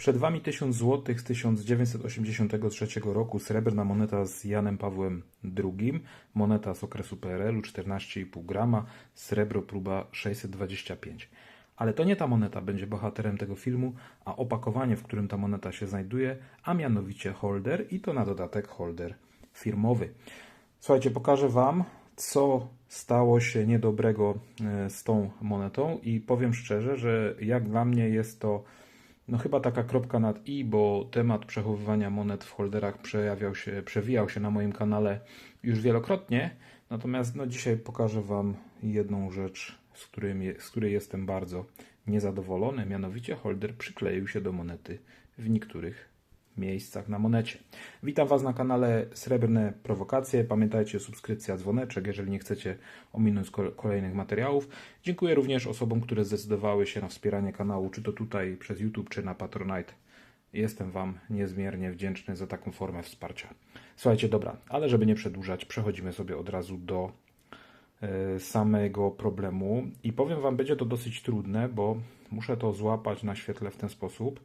Przed Wami 1000 zł z 1983 roku, srebrna moneta z Janem Pawłem II, moneta z okresu PRL-u 14,5 grama, srebro próba 625. Ale to nie ta moneta będzie bohaterem tego filmu, a opakowanie, w którym ta moneta się znajduje, a mianowicie holder i to na dodatek holder firmowy. Słuchajcie, pokażę Wam, co stało się niedobrego e, z tą monetą i powiem szczerze, że jak dla mnie jest to no chyba taka kropka nad i, bo temat przechowywania monet w holderach przejawiał się, przewijał się na moim kanale już wielokrotnie. Natomiast no, dzisiaj pokażę Wam jedną rzecz, z, którym z której jestem bardzo niezadowolony. Mianowicie holder przykleił się do monety w niektórych miejscach na monecie. Witam Was na kanale Srebrne Prowokacje. Pamiętajcie, subskrypcja, dzwoneczek, jeżeli nie chcecie ominąć ko- kolejnych materiałów. Dziękuję również osobom, które zdecydowały się na wspieranie kanału, czy to tutaj przez YouTube, czy na Patronite. Jestem Wam niezmiernie wdzięczny za taką formę wsparcia. Słuchajcie, dobra, ale żeby nie przedłużać, przechodzimy sobie od razu do e, samego problemu i powiem Wam, będzie to dosyć trudne, bo muszę to złapać na świetle w ten sposób,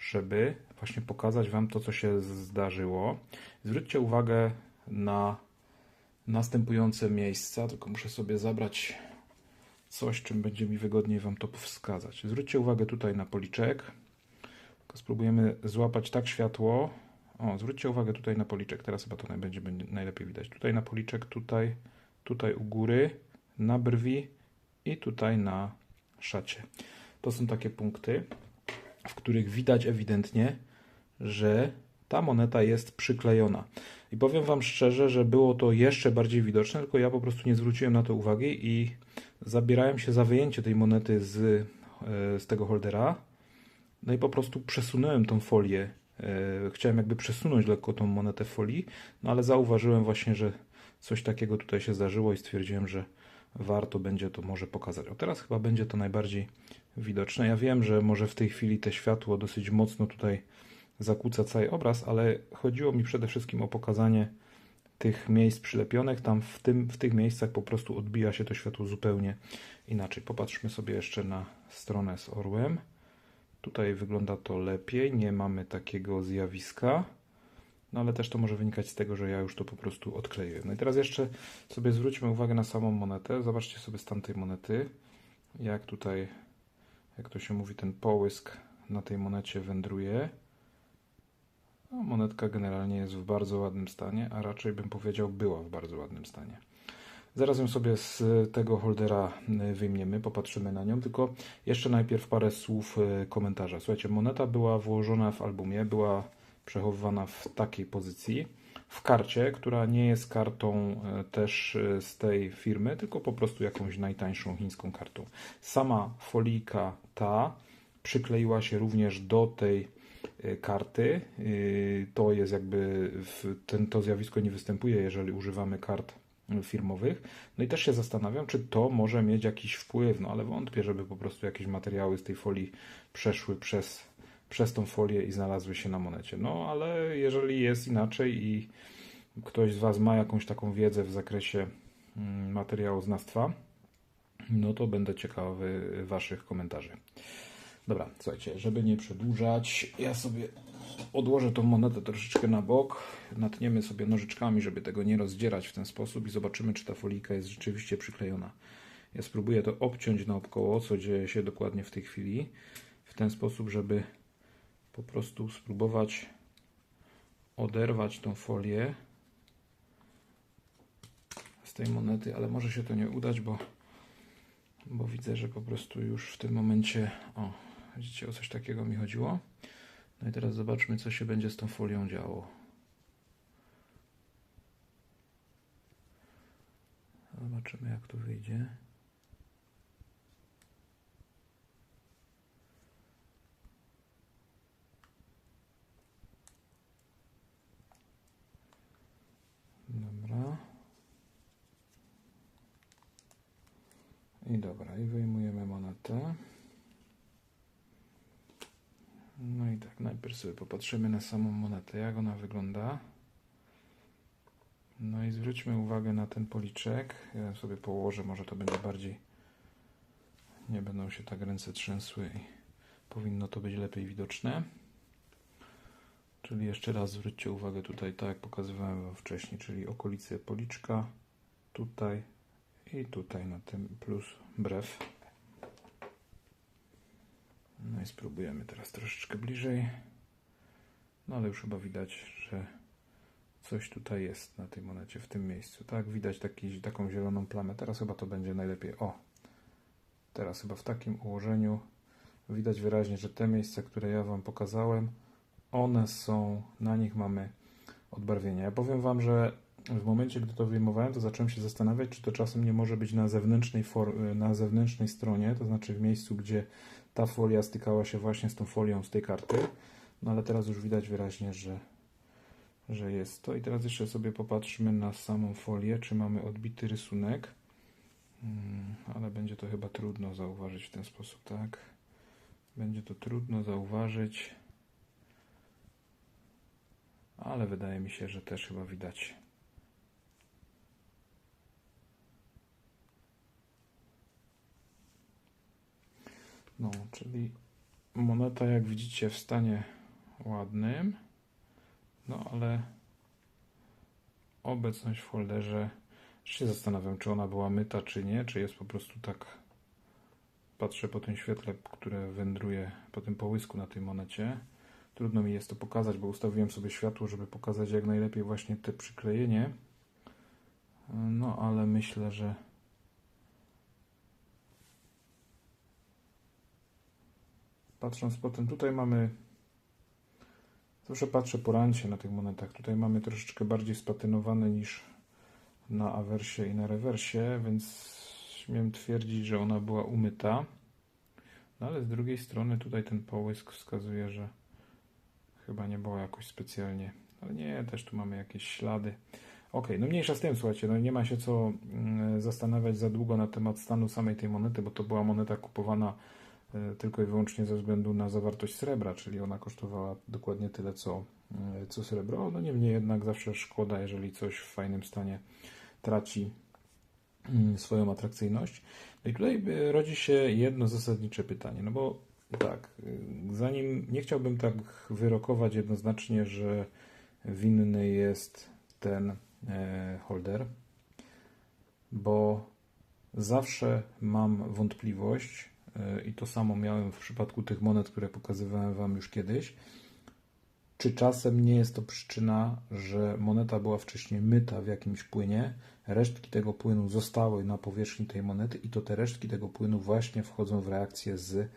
żeby właśnie pokazać Wam to, co się zdarzyło. Zwróćcie uwagę na następujące miejsca, tylko muszę sobie zabrać coś, czym będzie mi wygodniej Wam to wskazać. Zwróćcie uwagę tutaj na policzek. Tylko spróbujemy złapać tak światło. O, zwróćcie uwagę tutaj na policzek. Teraz chyba to będzie, będzie najlepiej widać. Tutaj na policzek, tutaj, tutaj u góry, na brwi i tutaj na szacie. To są takie punkty, w których widać ewidentnie, że ta moneta jest przyklejona. I powiem Wam szczerze, że było to jeszcze bardziej widoczne, tylko ja po prostu nie zwróciłem na to uwagi i zabierałem się za wyjęcie tej monety z, e, z tego holdera. No i po prostu przesunąłem tą folię. E, Chciałem jakby przesunąć lekko tą monetę folii, no ale zauważyłem właśnie, że coś takiego tutaj się zdarzyło i stwierdziłem, że warto będzie to może pokazać. O teraz chyba będzie to najbardziej widoczne. Ja wiem, że może w tej chwili te światło dosyć mocno tutaj zakłóca cały obraz, ale chodziło mi przede wszystkim o pokazanie tych miejsc przylepionych. Tam w, tym, w tych miejscach po prostu odbija się to światło zupełnie inaczej. Popatrzmy sobie jeszcze na stronę z orłem. Tutaj wygląda to lepiej, nie mamy takiego zjawiska. No ale też to może wynikać z tego, że ja już to po prostu odkleiłem. No i teraz jeszcze sobie zwróćmy uwagę na samą monetę. Zobaczcie sobie stan tej monety. Jak tutaj, jak to się mówi, ten połysk na tej monecie wędruje. No, monetka generalnie jest w bardzo ładnym stanie, a raczej bym powiedział była w bardzo ładnym stanie. Zaraz ją sobie z tego holdera y, wyjmiemy, popatrzymy na nią, tylko jeszcze najpierw parę słów y, komentarza. Słuchajcie, moneta była włożona w albumie, była przechowywana w takiej pozycji, w karcie, która nie jest kartą y, też y, z tej firmy, tylko po prostu jakąś najtańszą chińską kartą. Sama folijka ta przykleiła się również do tej y, karty. To jest jakby, ten, to zjawisko nie występuje, jeżeli używamy kart firmowych. No i też się zastanawiam, czy to może mieć jakiś wpływ, no ale wątpię, żeby po prostu jakieś materiały z tej folii przeszły przez, przez tą folię i znalazły się na monecie. No ale jeżeli jest inaczej i ktoś z Was ma jakąś taką wiedzę w zakresie mm, materiałoznawstwa, no to będę ciekawy Waszych komentarzy. Dobra, słuchajcie, żeby nie przedłużać, ja sobie odłożę tą monetę troszeczkę na bok, natniemy sobie nożyczkami, żeby tego nie rozdzierać w ten sposób i zobaczymy, czy ta folika jest rzeczywiście przyklejona. Ja spróbuję to obciąć naokoło, co dzieje się dokładnie w tej chwili, w ten sposób, żeby po prostu spróbować oderwać tą folię z tej monety, ale może się to nie udać, bo, bo widzę, że po prostu już w tym momencie, o, widzicie, o coś takiego mi chodziło. No i teraz zobaczmy, co się będzie z tą folią działo. Zobaczymy, jak to wyjdzie. Dobra. I dobra, i wyjmujemy monetę. No i tak, najpierw sobie popatrzymy na samą monetę, jak ona wygląda. No i zwróćmy uwagę na ten policzek. Ja sobie położę, może to będzie bardziej. Nie będą się tak ręce trzęsły i powinno to być lepiej widoczne. Czyli jeszcze raz zwróćcie uwagę tutaj, tak jak pokazywałem Wam wcześniej, czyli okolice policzka, tutaj i tutaj na tym plus brew. No i spróbujemy teraz troszeczkę bliżej. No ale już chyba widać, że coś tutaj jest na tej monecie, w tym miejscu. Tak, widać taki, taką zieloną plamę. Teraz chyba to będzie najlepiej. O, teraz chyba w takim ułożeniu widać wyraźnie, że te miejsca, które ja Wam pokazałem, one są, na nich mamy odbarwienia. Ja powiem Wam, że w momencie, gdy to wyjmowałem, to zacząłem się zastanawiać, czy to czasem nie może być na zewnętrznej, na zewnętrznej stronie, to znaczy w miejscu, gdzie ta folia stykała się właśnie z tą folią z tej karty. No ale teraz już widać wyraźnie, że, że jest to. I teraz jeszcze sobie popatrzmy na samą folię, czy mamy odbity rysunek. Hmm, ale będzie to chyba trudno zauważyć w ten sposób, tak? Będzie to trudno zauważyć. Ale wydaje mi się, że też chyba widać. No, czyli moneta, jak widzicie, w stanie ładnym. No, ale obecność w folderze. Się zastanawiam, czy ona była myta, czy nie, czy jest po prostu tak. Patrzę po tym świetle, które wędruje po tym połysku na tej monecie. Trudno mi jest to pokazać, bo ustawiłem sobie światło, żeby pokazać jak najlepiej właśnie te przyklejenie. No, ale myślę, że patrząc potem, tutaj mamy zawsze patrzę po rancie na tych monetach, tutaj mamy troszeczkę bardziej spatynowane niż na awersie i na rewersie, więc śmiem twierdzić, że ona była umyta. No ale z drugiej strony tutaj ten połysk wskazuje, że chyba nie było jakoś specjalnie. Ale nie, też tu mamy jakieś ślady. Ok, no mniejsza z tym, słuchajcie, no nie ma się co mm, zastanawiać za długo na temat stanu samej tej monety, bo to była moneta kupowana tylko i wyłącznie ze względu na zawartość srebra, czyli ona kosztowała dokładnie tyle co, e, co srebro. No niemniej jednak zawsze szkoda, jeżeli coś w fajnym stanie traci mm, swoją atrakcyjność. No i tutaj e, rodzi się jedno zasadnicze pytanie, no bo tak, zanim nie chciałbym tak wyrokować jednoznacznie, że winny jest ten e, holder, bo zawsze mam wątpliwość e, i to samo miałem w przypadku tych monet, które pokazywałem Wam już kiedyś. Czy czasem nie jest to przyczyna, że moneta była wcześniej myta w jakimś płynie, resztki tego płynu zostały na powierzchni tej monety i to te resztki tego płynu właśnie wchodzą w reakcję z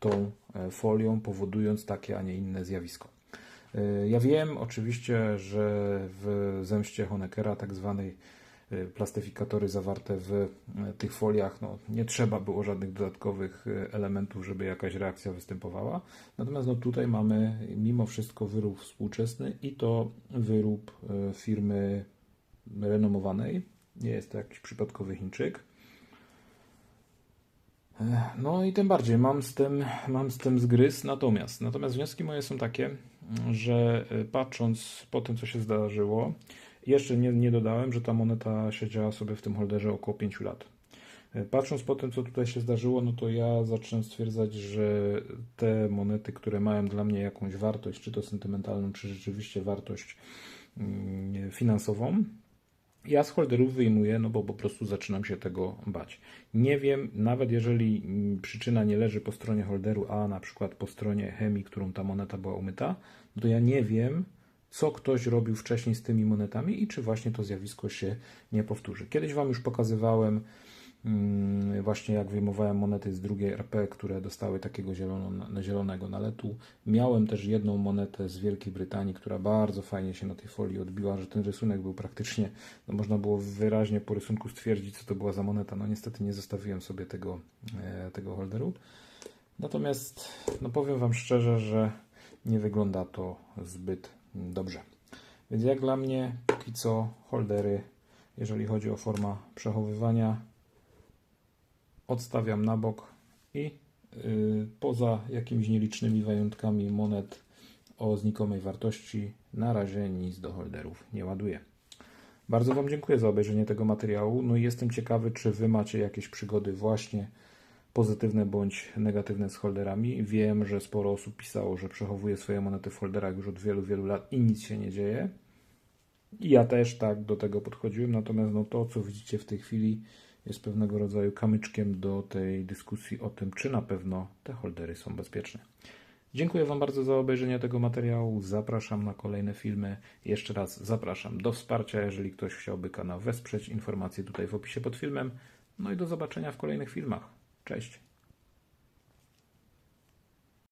tą e, folią, powodując takie, a nie inne zjawisko. E, ja wiem oczywiście, że w zemście Honeckera tak zwanej e, plastyfikatory zawarte w tych foliach, no, nie trzeba było żadnych dodatkowych elementów, żeby jakaś reakcja występowała. Natomiast no, tutaj mamy mimo wszystko wyrób współczesny i to wyrób firmy renomowanej. Nie jest to jakiś przypadkowy Chińczyk. No i tym bardziej mam z tym, mam z tym zgryz. Natomiast, natomiast wnioski moje są takie, że e, patrząc po tym, co się zdarzyło, jeszcze nie, nie dodałem, że ta moneta siedziała sobie w tym holderze około 5 lat. E, patrząc po tym, co tutaj się zdarzyło, no to ja zacząłem stwierdzać, że te monety, które mają dla mnie jakąś wartość, czy to sentymentalną, czy rzeczywiście wartość mm, finansową, ja z holderów wyjmuję, no bo po prostu zaczynam się tego bać. Nie wiem, nawet jeżeli mm, przyczyna nie leży po stronie holderu, a na przykład po stronie chemii, którą ta moneta była umyta, to ja nie wiem, co ktoś robił wcześniej z tymi monetami i czy właśnie to zjawisko się nie powtórzy. Kiedyś Wam już pokazywałem Mm, właśnie jak wyjmowałem monety z drugiej RP, które dostały takiego zielono, zielonego naletu. Miałem też jedną monetę z Wielkiej Brytanii, która bardzo fajnie się na tej folii odbiła, że ten rysunek był praktycznie, no można było wyraźnie po rysunku stwierdzić, co to była za moneta. No niestety nie zostawiłem sobie tego, e, tego holderu. Natomiast no powiem Wam szczerze, że nie wygląda to zbyt dobrze. Więc jak dla mnie, póki co holdery, jeżeli chodzi o formę przechowywania, odstawiam na bok i y, poza jakimiś nielicznymi wyjątkami monet o znikomej wartości na razie nic do holderów nie ładuję. Bardzo Wam dziękuję za obejrzenie tego materiału. No i jestem ciekawy, czy Wy macie jakieś przygody właśnie pozytywne bądź negatywne z holderami. Wiem, że sporo osób pisało, że przechowuje swoje monety w holderach już od wielu, wielu lat i nic się nie dzieje. I ja też tak do tego podchodziłem, natomiast no to, co widzicie w tej chwili, jest pewnego rodzaju kamyczkiem do tej dyskusji o tym, czy na pewno te holdery są bezpieczne. Dziękuję Wam bardzo za obejrzenie tego materiału. Zapraszam na kolejne filmy. Jeszcze raz zapraszam do wsparcia, jeżeli ktoś chciałby kanał wesprzeć. Informacje tutaj w opisie pod filmem. No i do zobaczenia w kolejnych filmach. Cześć.